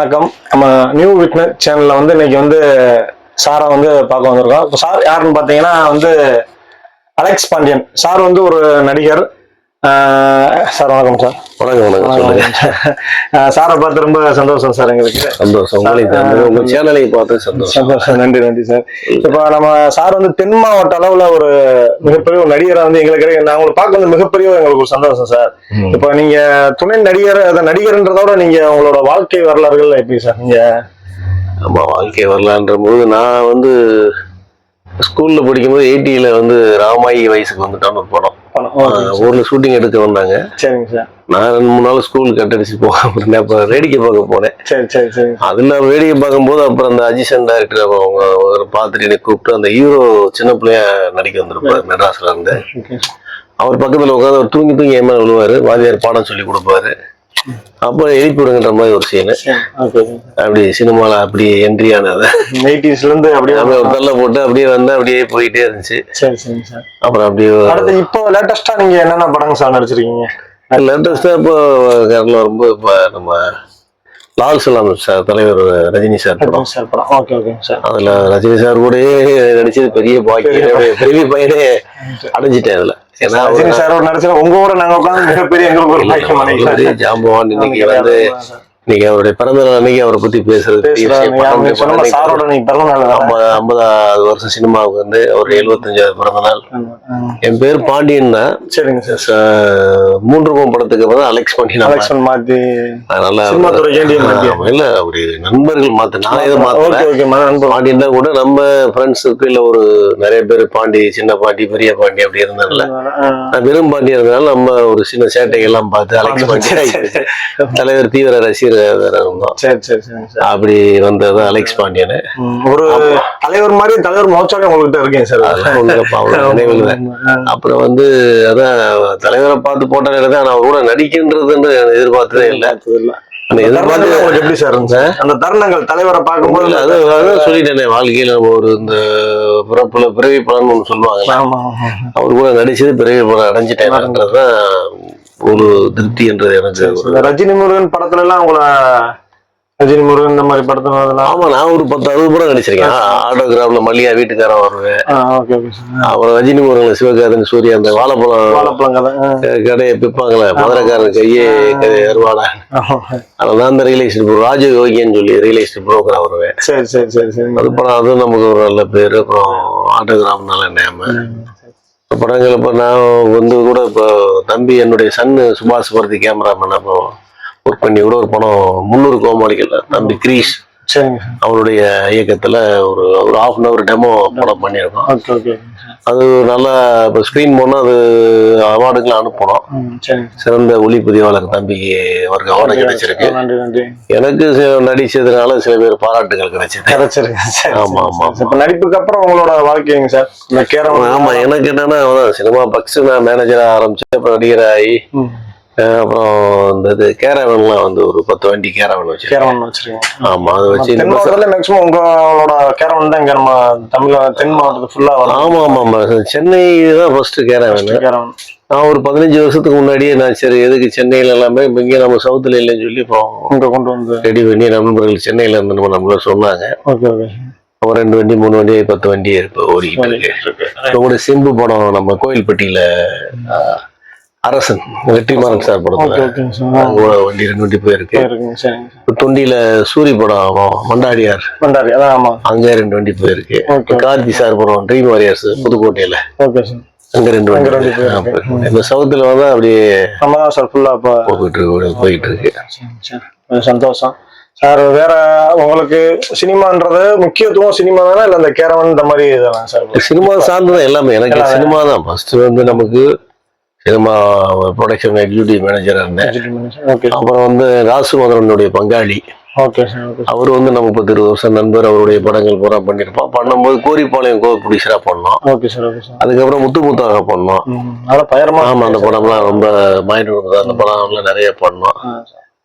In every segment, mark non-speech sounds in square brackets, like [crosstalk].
வணக்கம். நம்ம new witness சேனல்ல வந்து இன்னைக்கு வந்து சாரை வந்து பார்க்க வந்திருக்கோம். இப்போ சார் யாருன்னு பார்த்தீங்கன்னா வந்து அலெக்ஸ் பாண்டியன் சார் வந்து ஒரு நடிகர். சார் வணக்கம் சார். வணக்கம் வணக்கம். சொல்லுங்க. சாரை. பார்த்து ரொம்ப சந்தோஷம் சார் எங்களுக்கு. சந்தோஷம். உங்க சேனலையும் பார்த்து சந்தோஷம். சந்தோஷம். நன்றி நன்றி சார். இப்போ நம்ம சார் வந்து தென் மாவட்ட அளவுல ஒரு மிகப்பெரிய ஒரு நடிகரை வந்து எங்களுக்கு உங்களை பார்க்க வந்து மிகப்பெரிய எங்களுக்கு ஒரு சந்தோஷம் சார். இப்போ நீங்க துணை நடிகர் அதை நடிகர்ன்றதோட நீங்க உங்களோட வாழ்க்கை வரலாறுகள் எப்படி சார்? நீங்க ஆமா வாழ்க்கை வரலான்ற போது நான் வந்து ஸ்கூல்ல படிக்கும்போது எயிட்டியில வந்து ராமாயி வயசுக்கு வந்துட்டான்னு ஒரு படம். ஊர்ல ஷூட்டிங் எடுக்க வந்தாங்க. சரிங்க சார். நான் ரெண்டு மூணு நாள் ஸ்கூல் கட்டடிச்சு போகாம இருந்தேன். அப்ப வேடிக்கை பார்க்க போனேன். சரி சரி சரி. அதுல வேடிக்கை பார்க்கும்போது அப்புறம் அந்த அசிஸ்டன்ட் டைரக்டர் அவங்க பார்த்துட்டு என்னை கூப்பிட்டு அந்த ஹீரோ சின்ன பிள்ளையா நடிக்க வந்திருப்பாரு மெட்ராஸ்ல இருந்து. அவர் பக்கத்துல உட்காந்து அவர் தூங்கி தூங்கி ஏமா விழுவாரு. வாத்தியார் பாடம் சொல்லி கொடுப்பாரு. அப்போ எழுப்பி விடுங்கன்ற மாதிரி ஒரு சீனு அப்படி சினிமால அப்படி என்ட்ரி ஆனது. எயிட்டிஸ்ல இருந்து அப்படியே அப்படியே ஒரு தள்ள போட்டு அப்படியே வந்து அப்படியே போயிட்டே இருந்துச்சு. சரி சரி சார். அப்புறம் அப்படியே அடுத்து இப்போ லேட்டஸ்டா நீங்க என்னென்ன படங்க சார் நடிச்சிருக்கீங்க? லேட்டஸ்டா இப்போ கேரளா ரொம்ப இப்போ நம்ம லால் சலாம் சார் தலைவர் ரஜினி சார் படம். சார் படம். ஓகே ஓகே சார் அதுல ரஜினி சார் கூடயே நடிச்சது பெரிய பாக்கியம் பெரிய பையனே அடைஞ்சிட்டேன் அதுல. ஏன்னா ரஜினி சார் நடிச்சா உங்க கூட நாங்க உட்காந்து மிகப்பெரிய எங்களுக்கு ஒரு பாக்கியம் ஜாம்பவான் இன்னைக்கு வந்து இன்னைக்கு அவருடைய பிறந்த நாள் அன்னைக்கு அவரை பத்தி பேசுறது ஐம்பதாவது வருஷம் சினிமாவுக்கு வந்து அவர் எழுபத்தஞ்சாவது பிறந்த நாள். என் பேர் பாண்டியன் தான் சரிங்க சார். மூன்று கோம் படத்துக்கு அப்புறம் அலெக்ஸ் பாண்டியன் ஆனார். கலெக்ஷன் மாத்தி அதனால இல்ல அப்படி நண்பர்கள் மாத்த நான் மன நண்பர். பாண்டியன் தான் கூட நம்ம ஃப்ரெண்ட்ஸுக்கு இல்ல ஒரு நிறைய பேர் பாண்டி சின்ன பாண்டி பெரிய பாண்டி அப்படி இருந்தாங்கல்ல. நான் வெறும் பாண்டி இருந்தனால நம்ம ஒரு சின்ன சேட்டைகள்லாம் பார்த்து அலெக்ஸ் பாண்டி. தலைவர் தீவிர ரசிகர் சரி சரி சார் அப்படி வந்தது அலெக்ஸ் பாண்டியன். ஒரு தலைவர் மாதிரி தலைவர் மோச்சாவே உங்ககிட்ட இருக்கேன் சார். [laughs] அப்புறம் வந்து அதான் தலைவரை பார்த்து போட்டாலே தான் நான் அவர் கூட நடிக்கின்றதுன்னு எதிர்பார்த்ததே இல்லை. அந்த எதிர்பார்த்து உங்களுக்கு எப்படி சார் இருந்துச்சு? அந்த தருணங்கள் தலைவரை பார்க்கும்போது அது அதான் சொல்லிட்டேனே வாழ்க்கையில ஒரு இந்த பிறப்புல பிறவி பலன் ஒன்று சொல்லுவாங்க. அவர் கூட நடிச்சது பிறவி பலன் அடைஞ்சிட்டேன்றதுதான் ஒரு திருப்தி என்றது எனக்கு ரஜினி முருகன் படத்துல எல்லாம் உங்களை ரஜினி முருகன் இந்த மாதிரி படத்துல ஆமா நான் ஒரு பத்து அறுபது படம் நடிச்சிருக்கேன். ஆட்டோகிராஃப்ல மல்லிகா வீட்டுக்காரன் வருவேன். அப்புறம் ரஜினி முருகன் சிவகார்த்தன் சூர்யா அந்த வாழைப்பழம் வாழைப்பழம். கடையை பிப்பாங்களே மதுரைக்காரன் கையே அருவாடா. அதெல்லாம் அந்த ரியல் எஸ்டேட் ராஜ யோகின்னு சொல்லி ரியல் எஸ்டேட் புரோக்கரா வருவேன். சரி சரி சரி சரி. அது படம் அதுவும் நமக்கு ஒரு நல்ல பேர். அப்புறம் ஆட்டோகிராஃப் நல்ல நேம படங்கள் இப்போ நான் வந்து கூட இப்போ தம்பி என்னுடைய சன்னு சுபாஷ் பரதி கேமராமேன். அப்போ ஒர்க் பண்ணி கூட ஒரு படம் முந்நூறு கோமாளிகள். தம்பி கிரீஷ் அவருடைய இயக்கத்துல ஒரு ஒரு ஹாஃப் அன் அவர் டெமோ படம் பண்ணியிருக்கோம். அது நல்லா இப்போ ஸ்க்ரீன் போனால் அது அவார்டுக்கெல்லாம் அனுப்பணும். சிறந்த ஒளிப்பதிவாளர் தம்பிக்கு அவருக்கு அவார்டு கிடைச்சிருக்கு. எனக்கு நடிச்சதுனால சில பேர் பாராட்டுகள் கிடைச்சது கிடைச்சிருக்கு சரி, ஆமா, ஆமா. இப்ப நடிப்புக்கு அப்புறம் உங்களோட வாழ்க்கைங்க சார்? இந்த கேரம் ஆமா எனக்கு என்னன்னா சினிமா ஃபர்ஸ்ட் நான் மேனேஜரா ஆரம்பிச்சு அப்புறம் நடிகர் ஆகி ம். அஹ் அப்புறம் இந்த இது கேரவன்லாம் வந்து ஒரு பத்து வண்டி கேரவன் வச்சு கேரவன் வச்சிருக்கீங்க. ஆமா அதை வச்சு மாவட்டத்துல மேக்ஸிமம் உங்களோட கேரவன் தான் இங்க நம்ம தமிழ் தென் மாவட்டத்து ஃபுல்லா வரும். ஆமா ஆமா ஆமா. சென்னை தான் ஃபர்ஸ்ட் கேரவன். கேரவன். நான் ஒரு பதினஞ்சு வருஷத்துக்கு முன்னாடியே நான் சரி எதுக்கு சென்னையில எல்லாமே இப்ப இங்கே நம்ம சவுத்துல இல்லைன்னு சொல்லி இப்போ இங்க கொண்டு வந்து ரெடி பண்ணி நண்பர்கள் சென்னையில இருந்து நம்ம நம்மள சொன்னாங்க. ஓகே ஓகே ஒரு ரெண்டு வண்டி மூணு வண்டி பத்து வண்டி இப்போ ஓடிக்கிட்டு இருக்கு. கூட சிம்பு படம் நம்ம கோயில்பட்டியில அரசன் வெற்றிமாறன் சார் படத்துல. வண்டி ரெண்டு வண்டி போயிருக்கு. தொண்டியில சூரி படம் மண்டாடியார். அங்க ரெண்டு வண்டி போயிருக்கு. கார்த்தி சார் படம் ட்ரீம் வாரியர்ஸ் புதுக்கோட்டையில. ஓகே சார் அங்க ரெண்டு வண்டி. இந்த சவுத்துல வந்து அப்படியே சார் ஃபுல்லா போயிட்டு இருக்கு போயிட்டு இருக்கு. சந்தோஷம். சார் வேற உங்களுக்கு சினிமான்றது முக்கியத்துவம் சினிமா தானே இல்ல இந்த கேரவன் இந்த மாதிரி இதெல்லாம் சார் சினிமா சார்ந்துதான் எல்லாமே. எனக்கு. சினிமா தான் ஃபர்ஸ்ட் வந்து நமக்கு சினிமா ப்ரொடக்ஷன் எக்ஸிக்யூட்டிவ் மேனேஜரா இருந்தேன். அப்புறம் வந்து ராசு மதுரனுடைய பங்காளி ஓகே அவர் வந்து நம்ம பத்து இருபது வருஷம் நண்பர் அவருடைய படங்கள் பூரா பண்ணியிருப்போம் பண்ணும்போது கோரிப்பாளையம் கோ ப்ரொடியூசரா பண்ணோம். அதுக்கப்புறம் முத்து முத்தாக பண்ணோம். ம் அதெல்லாம் பயரமா ஆமா அந்த படம்லாம் ரொம்ப மைண்ட் அந்த படம்லாம் நிறைய பண்ணோம்.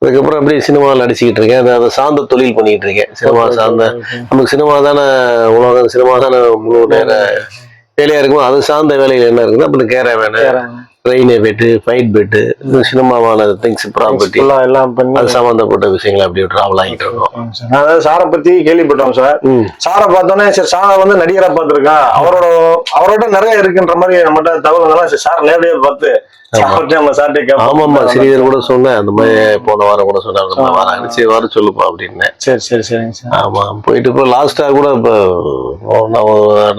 அதுக்கப்புறம் அப்படியே சினிமாவில் நடிச்சுக்கிட்டு இருக்கேன். அது அதை சார்ந்த தொழில் பண்ணிக்கிட்டு இருக்கேன். சினிமா சார்ந்த நமக்கு சினிமா தானே உலகம் சினிமா தானே முழு நேர வேலையா இருக்கும் அது சார்ந்த வேலைகள் என்ன இருக்குது அப்போ இந்த கேரவேனு கேரவன். ட்ரெயின் பெட்டு ஃபைட் பெட்டு சினிமாவான திங்ஸ் ப்ராப்பர்ட்டி எல்லாம் பண்ணி அது சம்மந்தப்பட்ட விஷயங்களை அப்படியே டிராவல் ஆகிட்டு இருக்கோம். அதாவது சாரை பத்தி கேள்விப்பட்டோம் சார். சாரை பார்த்தோன்னே சரி சாரை வந்து நடிகரா பார்த்திருக்கேன் அவரோட அவரோட நிறைய இருக்குன்ற மாதிரி நம்மகிட்ட தகவல் சரி சார் நேரடியா பார்த்து கேட்போம் ஸ்ரீதர் கூட சொன்னேன் அந்த மாதிரி போன வாரம் கூட மாதிரி வராங்க சரி வர சொல்லுப்பா அப்படின்னேன். சரி சரி சரிங்க சார். ஆமா போயிட்டு இப்போ லாஸ்டா கூட இப்போ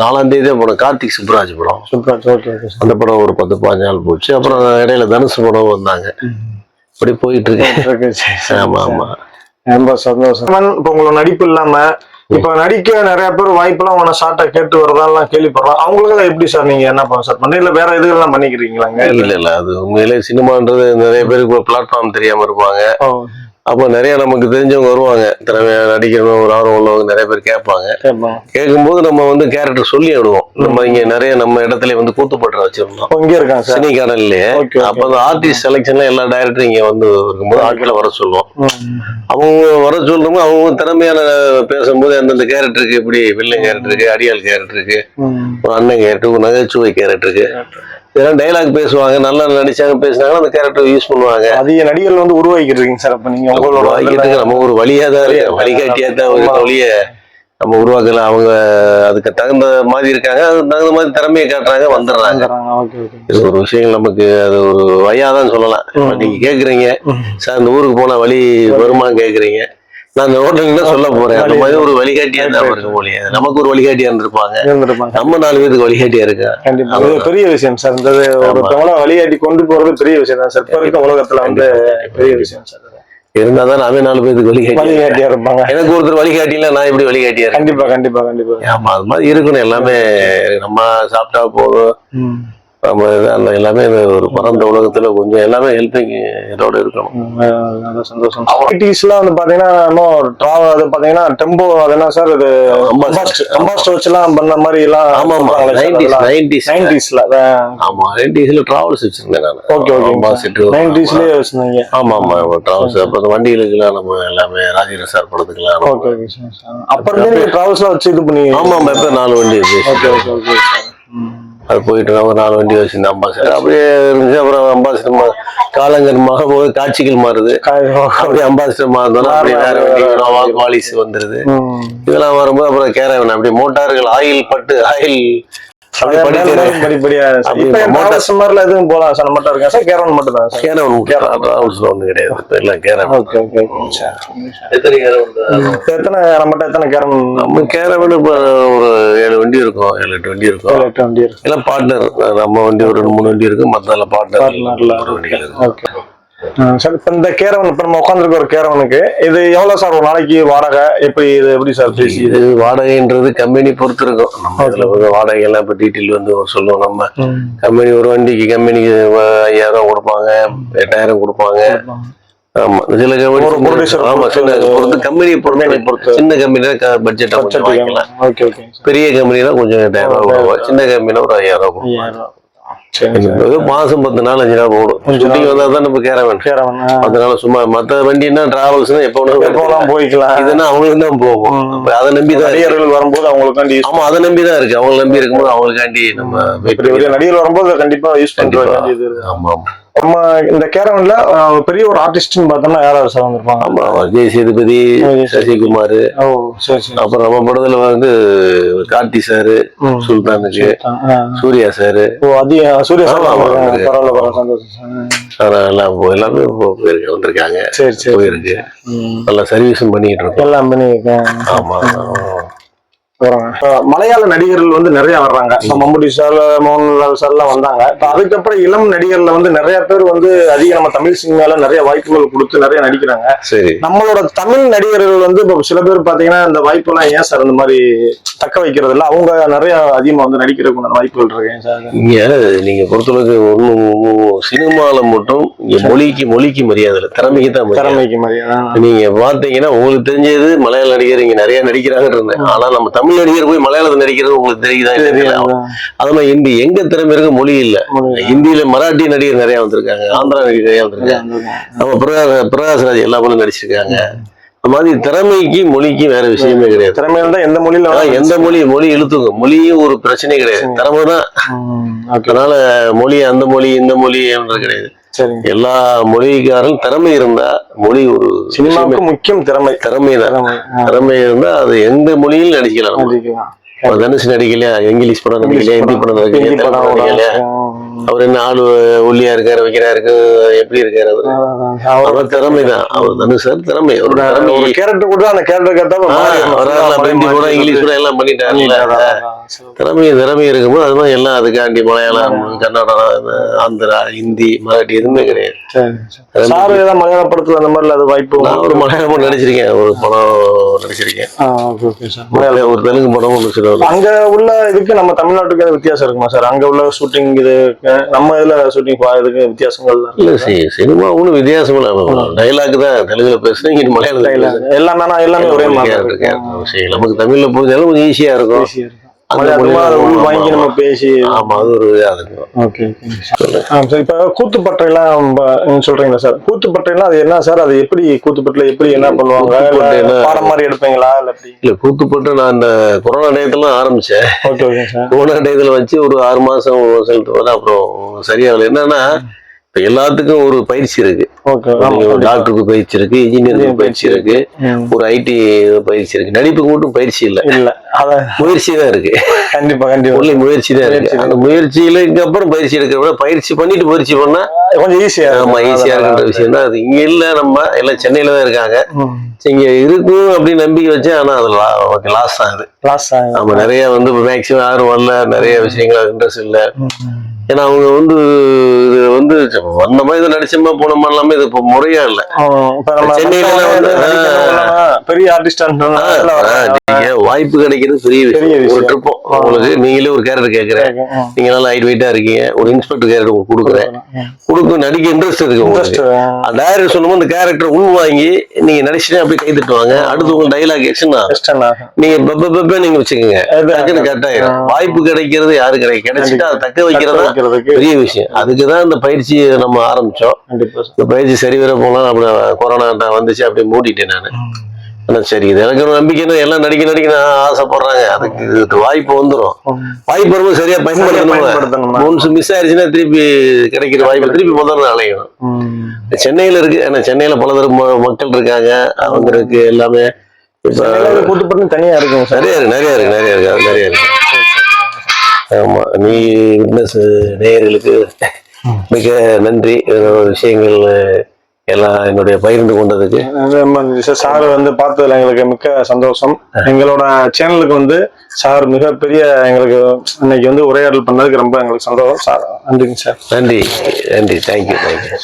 நாலாம் தேதி போனேன் கார்த்திக் சுப்ராஜ் படம். சூப்பர் ஓகே அந்த படம் ஒரு பத்து பாஞ்சு நாள் போச்சு. அப்புறம் இடையில தனுஷ் படம் வந்தாங்க. அப்படி போயிட்டு சரி ஆமா ஆமா. ரொம்ப சந்தோஷம். இப்போ உங்களோட நடிப்பு இல்லாம இப்ப நடிக்க நிறைய பேர் வாய்ப்பெல்லாம் உன ஷார்ட்டா கேட்டு வரதாலாம் கேள்விப்படுறோம் அவங்களுக்கு எப்படி சார் நீங்க என்ன பண்ண சார் பண்ண இல்ல வேற இதுகள்லாம் பண்ணிக்கிறீங்களாங்க? இல்ல இல்ல அது உண்மையிலே சினிமான்றது நிறைய பேருக்கு பிளாட்ஃபார்ம் தெரியாம இருப்பாங்க. அப்போ நிறைய நமக்கு தெரிஞ்சவங்க வருவாங்க திறமையா நடிக்கணும் ஒரு ஆர்வம் உள்ளவங்க நிறைய பேர் கேட்பாங்க. கேட்கும்போது நம்ம வந்து கேரக்டர் சொல்லி விடுவோம் நம்ம இங்க நிறைய நம்ம இடத்துல வந்து கூத்துப்பட்டு வச்சிருந்தோம் இங்க இருக்காங்க சினி கடன்லயே. அப்ப அந்த ஆர்டிஸ்ட் செலெக்ஷன்ல எல்லா டைரக்டரும் இங்க வந்து இருக்கும்போது ஆட்களை வர சொல்லுவோம். அவங்க வர சொல்றவங்க அவங்க திறமையான பேசும்போது அந்தந்த கேரக்டருக்கு எப்படி வில்லன் கேரக்டருக்கு அடியாள் கேரக்டருக்கு. ஒரு அண்ணன் கேரக்டர் ஒரு நகைச்சுவை கேரக்டருக்கு இதெல்லாம் டைலாக் பேசுவாங்க நல்லா நடிச்சாங்க பேசினாங்கன்னா அந்த கேரக்டர் யூஸ் பண்ணுவாங்க. அதிக நடிகர்கள் வந்து உருவாக்கிட்டு இருக்கீங்க சார் அப்ப நீங்க உருவாக்கிட்டு நம்ம ஒரு வழியா தான் இருக்கு. வழிகாட்டியா தான் ஒரு வழிய நம்ம உருவாக்கல அவங்க அதுக்கு தகுந்த மாதிரி இருக்காங்க. அதுக்கு தகுந்த மாதிரி திறமையை காட்டுறாங்க வந்துடுறாங்க. இது ஒரு விஷயம் நமக்கு அது ஒரு வழியாதான் சொல்லலாம். நீங்க கேக்குறீங்க. சார் இந்த ஊருக்கு போனா வழி வருமான்னு கேக்குறீங்க. நான் இந்த ரோட்ல சொல்ல போறேன். அந்த மாதிரி ஒரு வழிகாட்டியா தான் இருக்க முடியாது நமக்கு ஒரு வழிகாட்டியா இருந்திருப்பாங்க. நம்ம நாலு பேருக்கு வழிகாட்டியா இருக்கா? கண்டிப்பா. பெரிய விஷயம் சார். இந்த ஒருத்தவங்கள வழிகாட்டி கொண்டு போறது பெரிய விஷயம் தான் சார். இருக்க உலகத்துல வந்து பெரிய விஷயம் சார் இருந்தா தான் நாமே நாலு பேருக்கு வழிகாட்டி வழிகாட்டியா இருப்பாங்க. எனக்கு ஒருத்தர் வழிகாட்டில நான் எப்படி வழிகாட்டியா கண்டிப்பா கண்டிப்பா கண்டிப்பா. ஆமா அது மாதிரி இருக்கணும். எல்லாமே நம்ம சாப்பிட்டா போதும். அந்த எல்லாமே ஒரு பரந்த உலகத்துல கொஞ்சம் எல்லாமே ஹெல்பிங் இதோட இருக்கணும். சந்தோஷம். ஐடிஸ்லாம் வந்து பாத்தீங்கன்னா இன்னும் டிராவல் அது பாத்தீங்கன்னா டெம்போ அது என்ன சார் இது. அம்பாஸ்டர் வச்சுலாம் பண்ண மாதிரி எல்லாம் ஆமா. ஆமா நைன்டிஸ் நைன்டிஸ் நைன்டிஸ்ல ஆமா நைன்டிஸ்ல டிராவல்ஸ் வச்சிருந்தேன் நான். ஓகே ஓகே அம்பாசிடர் நைன்டிஸ்லயே வச்சிருந்தீங்க. ஆமா ஆமா டிராவல்ஸ் அப்புறம் அந்த வண்டிகளுக்கெல்லாம் நம்ம எல்லாமே ராஜேந்திர சார் படத்துக்கெல்லாம் நம்ம- ஓகே ஓகே சார் சார். அப்ப இருந்தே நீங்க டிராவல்ஸ்லாம் வச்சு இது பண்ணி ஆமா ஆமா. இப்ப நாலு வண்டி இருக்கு ஓகே ஓகே ஓகே சார். அது போயிட்டு நம்ம நாலு வண்டி வச்சிருந்தேன் அம்பாசிடர். அப்படியே இருந்துச்சு. அப்புறம் அம்பாசிடர் காலங்கள் மாறும்போது காட்சிகள் மாறுது. அப்படியே அம்பாசிடர் மாறினோம் அப்படியே வேற வண்டி நோவா குவாலிஸ் வந்துருது. இதெல்லாம் வரும்போது அப்புறம் கேரவன். அப்படியே மோட்டார்கள் ஆயில் பட்டு ஆயில் மாதிரில எதுவும் போலாம் சார் மட்டும் இருக்கா? சார் கேரவன் மட்டும் தான் கேரவன் டிராவல்ஸ்ல ஒண்ணு கிடையாது. எல்லாம் caravan. Okay okay. Okay sir. எத்தனை கேரவன் இப்ப எத்தனை கேரவன் நம்ம கேரவன் இப்போ ஒரு ஏழு வண்டி இருக்கும் ஏழு எட்டு வண்டி இருக்கும். எட்டு வண்டி இருக்கு எல்லாம் பார்ட்னர் நம்ம வண்டி ஒரு ரெண்டு மூணு வண்டி இருக்கு மத்தெல்லாம் பார்ட்னர் ஒரு வண்டிகள் இருக்கு. ஓகே சார் இப்ப இந்த கேரவன் இப்ப நம்ம உட்காந்துருக்க ஒரு கேரவனுக்கு இது எவ்வளவு சார் ஒரு நாளைக்கு வாடகை? எப்படி இது எப்படி சார் பேசி இது வாடகைன்றது கம்பெனி பொறுத்து இருக்கும் நம்ம இதுல வாடகை எல்லாம் இப்ப டீட்டெயில் வந்து சொல்லுவோம். நம்ம கம்பெனி ஒரு வண்டிக்கு கம்பெனிக்கு ஐயாயிரம் கொடுப்பாங்க எட்டாயிரம் கொடுப்பாங்க. ஆமா சில கம்பெனி ஆமா சின்ன பொறுத்து. பொறுத்து கம்பெனி பொறுத்து பொறுத்து. சின்ன கம்பெனில பட்ஜெட்டா கொஞ்சம் வாங்கிக்கலாம். பெரிய கம்பெனில கொஞ்சம் எட்டாயிரம் ரூபாய் சின்ன கம்பெனில ஒரு ஐயாயிரம் ரூபாய் மாசம் பத்து நாள் அஞ்சு நாள் ஓடும் ஷூட்டிங் வந்தா தான் நம்ம கேரவன். அதனால சும்மா மத்த வண்டின்னா டிராவல்ஸ்னா எப்ப வேணாலும் எப்போலாம் போய்க்கலாம். இதுன்னா அவங்களுக்கு தான் போகும். அதை நம்பி தான். நடிகர்கள் வரும்போது அவங்களுக்காண்டி ஆமா அதை நம்பி தான் இருக்கு. அவங்களை நம்பி இருக்கும்போது அவங்களுக்காண்டி நம்ம நடிகர் வரும்போது கண்டிப்பா யூஸ் பண்ற கண்டிப்பா. வேண்டியது இருக்கு. ஆமா ஆமா. நம்ம இந்த கேரவன்ல பெரிய ஒரு ஆர்டிஸ்ட்னு பார்த்தோம்னா யாராவது சார் வந்திருப்பாங்க? ஆமா விஜய் சேதுபதி சசிகுமார். ஓ சரி சரி. அப்புறம் நம்ம படத்துல வந்து கார்த்தி சாரு. சுல்தானுக்கு. சூர்யா சாரு. ஓ அதிக சூர்யா சார். பரவாயில்ல பரவாயில்ல சந்தோஷம் எல்லாம் எல்லாமே போயிருக்கு வந்திருக்காங்க. சரி சரி. போயிருக்கு. நல்லா சர்வீஸும் பண்ணிட்டு இருக்கோம். எல்லாம் பண்ணியிருக்கேன் ஆமா. மலையாள நடிகர்கள் வந்து நிறைய வர்றாங்க. இப்ப மம்முட்டி சார் மோகன்லால் சார் எல்லாம் வந்தாங்க அதுக்கப்புறம் இளம் நடிகர்ல வந்து நிறைய பேர் வந்து அதிக நம்ம தமிழ் சினிமால நிறைய வாய்ப்புகள் கொடுத்து நிறைய நடிக்கிறாங்க. சரி. நம்மளோட தமிழ் நடிகர்கள் வந்து இப்போ சில பேர் பாத்தீங்கன்னா இந்த வாய்ப்பெல்லாம் ஏன் சார் இந்த மாதிரி தக்க வைக்கிறது இல்ல? அவங்க நிறைய அதிகமா வந்து நடிக்கிறதுக்கு வாய்ப்புகள் இருக்கு சார்? இங்க நீங்க பொறுத்தளவுக்கு ஒண்ணு சினிமால மட்டும் இங்க மொழிக்கு மொழிக்கு மரியாதை இல்லை. திறமைக்கு தான் மரியாதை. திறமைக்கு ஆ. நீங்க பாத்தீங்கன்னா உங்களுக்கு தெரிஞ்சது மலையாள நடிகர் இங்க நிறைய நடிக்கிறாங்கன்னு இருந்தேன். ஆனா நம்ம தமிழ் நடிகர் போய் மலையாளத்துல நடிக்கிறது உங்களுக்கு தெரியுதா இல்லையா? அது மாதிரி ஹிந்தி எங்க திறமை இருக்கு மொழி இல்ல. ஹிந்தியில மராட்டி நடிகர் நிறைய வந்திருக்காங்க ஆந்திரா நடிகர் நிறைய வந்திருக்காங்க. நம்ம பிரகாஷ் பிரகாஷ்ராஜ் எல்லா படம் நடிச்சிருக்காங்க. மாதிரி திறமைக்கு மொழிக்கு வேற விஷயமே கிடையாது. திறமை இருந்தா எந்த மொழியில எந்த மொழி மொழி இழுத்துங்க மொழியும் ஒரு பிரச்சனை கிடையாது. திறமை தான். அதனால மொழி அந்த மொழி இந்த மொழி கிடையாது. எல்லா மொழிக்காரரும் திறமை இருந்தா மொழி ஒரு சினிமாவுக்கு முக்கியம் திறமை. திறமை தான். திறமை இருந்தா அது எந்த மொழியிலும் நடிக்கலாம்? தனுஷ் நடிக்கலையா? இங்கிலீஷ் படம் நடிக்கலையா? ஹிந்தி படம். நடிக்கலையா? அவர் என்ன ஆளு ஒல்லியா இருக்காரு வைக்கிறா இருக்கு எப்படி இருக்காரு அவரு? அவர் அவர் திறமை தான் அவர் தனுஷ் சார் திறமை. ஒரு திறமை கேரக்டர் கூட அந்த கேரக்டர் கேட்டாலும் படம் இங்கிலீஷ் படம் எல்லாம் பண்ணிட்டாருல்ல. திறமை திறமை இருக்கும்போது அது மாதிரி எல்லாம் அதுக்காண்டி மலையாளம் கன்னடம் ஆந்திரா ஹிந்தி மராட்டி எதுவுமே கிடையாது. சார் ஏதாவது மலையாள படத்துல அந்த மாதிரில அது வாய்ப்பு நான் ஒரு மலையாளம் நடிச்சிருக்கேன். ஒரு படம் நடிச்சிருக்கேன். ஒரு தெலுங்கு படம் நடிச்சிருக்கேன். அங்க உள்ள இதுக்கு நம்ம தமிழ்நாட்டுக்கு வித்தியாசம் இருக்குமா சார் அங்க உள்ள ஷூட்டிங் இது நம்ம இதுல ஷூட்டிங் இதுக்கு வித்தியாசங்கள் இல்ல சினிமா ஒன்றும் வித்தியாசம் இல்லை டைலாக் தான் தெலுங்குல பேசுறேன் இங்க மலையாளத்துல பேசுறேன். எல்லாமே எல்லாமே ஒரே மாதிரி இருக்கு. நமக்கு தமிழ்ல புரிஞ்சாலும் கொஞ்சம் ஈஸியா இருக்கும். வாங்கி நம்ம பேசி ஆமா அது ஒரு ஓகே சார் இப்ப கூத்துப்பட்டையெல்லாம் ப- நீங்க சொல்றீங்களா சார் கூத்துப்பட்டையெல்லாம் அது என்ன சார் அது எப்படி கூத்துப்பட்டில எப்படி என்ன பண்ணுவாங்க? பாடம் மாதிரி எடுப்பீங்களா இல்ல இல்ல கூத்துப்பட்டு நான் இந்த கொரோனா டயத்துல ஆரம்பிச்சேன். ஓகே ஓகே சார் கொரோனா டயத்துல வச்சு ஒரு ஆறு மாசம் செலுத்து அப்புறம் சரியாகல என்னன்னா எல்லாத்துக்கும் ஒரு பயிற்சி இருக்கு. ஓகே டாக்டருக்கு பயிற்சி இருக்கு இன்ஜினியருக்கு பயிற்சி இருக்கு ஒரு ஐடி பயிற்சி இருக்கு. நடிப்புக்கு மட்டும் பயிற்சி இல்ல. இல்ல அத முயற்சி தான் இருக்கு. கண்டிப்பா கண்டிப்பா. ஒன்லி முயற்சி தான் இருக்கு. அந்த முயற்சியில இங்க அப்புறம் பயிற்சி எடுக்கிற விட பயிற்சி பண்ணிட்டு முயற்சி பண்ணா கொஞ்சம் ஈஸியா ஆமா ஈஸியா இருக்கின்ற விஷயம் தான். அது இங்க இல்ல நம்ம எல்லாம் சென்னையில தான் இருக்காங்க. இங்க இருக்கும் அப்படின்னு நம்பிக்கை வச்சேன் ஆனா அது லாஸ் தான் அது. லாஸ்ட் நம்ம நிறைய வந்து மேக்சிமம் யாரும் வரல நிறைய விஷயங்கள் இன்ட்ரெஸ்ட் இல்ல. ஏன்னா அவங்க வந்து இது வந்து வந்த மாதிரி இதை நடிச்சோமா போனோமா எல்லாமே இது இப்போ முறையா இல்ல. சென்னையில வந்து, பெரிய ஆர்டிஸ்ட் வாய்ப்பு கிடைக்கிறது பெரிய ஒரு. ட்ரிப்பும் உங்களுக்கு நீங்களே ஒரு கேரக்டர் கேட்கறேன் நீங்க நல்லா ஹைட் வெயிட்டா இருக்கீங்க ஒரு இன்ஸ்பெக்டர் கேரக்டர் உங்களுக்கு கொடுக்குறேன். கொடுக்கும் நடிக்க இன்ட்ரெஸ்ட் இருக்கு உங்களுக்கு. டைரக்டர் சொல்லும்போது அந்த கேரக்டர் உள் வாங்கி நீங்க நடிச்சுட்டு அப்படியே கை தட்டுவாங்க. அடுத்து உங்க டைலாக் எக்ஷன் நீங்க பெப்ப பெப்ப நீங்க வச்சுக்கோங்க. டக்குன்னு கரெக்ட் ஆயிடும் வாய்ப்பு கிடைக்கிறது யாரு கிடைக்கும் கிடைச்சிட்டு அதை தக்க வைக்கிறதா பெரிய விஷயம். அதுக்குதான் இந்த பயிற்சி நம்ம ஆரம்பிச்சோம். இந்த பயிற்சி சரி வர போனா அப்படி கொரோனா வந்துச்சு அப்படியே மூடிட்டேன் நான். ஆனா சரி இது எனக்கு ஒரு நம்பிக்கை எல்லாம் நடிக்க நடிக்க நான் ஆசைப்படுறாங்க. அதுக்கு இதுக்கு வாய்ப்பு வந்துரும். வாய்ப்பு வரும்போது சரியா பயன்படுத்தணும்? ஒன்ஸ் மிஸ் ஆயிடுச்சுன்னா திருப்பி கிடைக்கிற வாய்ப்பு திருப்பி முதல்ல அலையணும். சென்னையில இருக்கு ஏன்னா சென்னையில பலதரம் மக்கள் இருக்காங்க. அவங்க இருக்கு எல்லாமே. கூட்டுப்பட்டு தனியா இருக்குங்க சார். நிறைய இருக்கு நிறைய இருக்கு நிறைய இருக்கு நிறைய இருக்கு. ஆமா நீ விட்னஸ் நேயர்களுக்கு மிக நன்றி. விஷயங்கள் எல்லாம் என்னுடைய பகிர்ந்து கொண்டதுக்கு. ரொம்ப நன்றி சார். சார் வந்து பார்த்ததுல எங்களுக்கு மிக்க சந்தோஷம். எங்களோட சேனலுக்கு வந்து சார் மிகப்பெரிய எங்களுக்கு இன்னைக்கு வந்து உரையாடல் பண்ணதுக்கு ரொம்ப எங்களுக்கு சந்தோஷம். சார் நன்றிங்க சார். நன்றி. நன்றி. Thank you thank you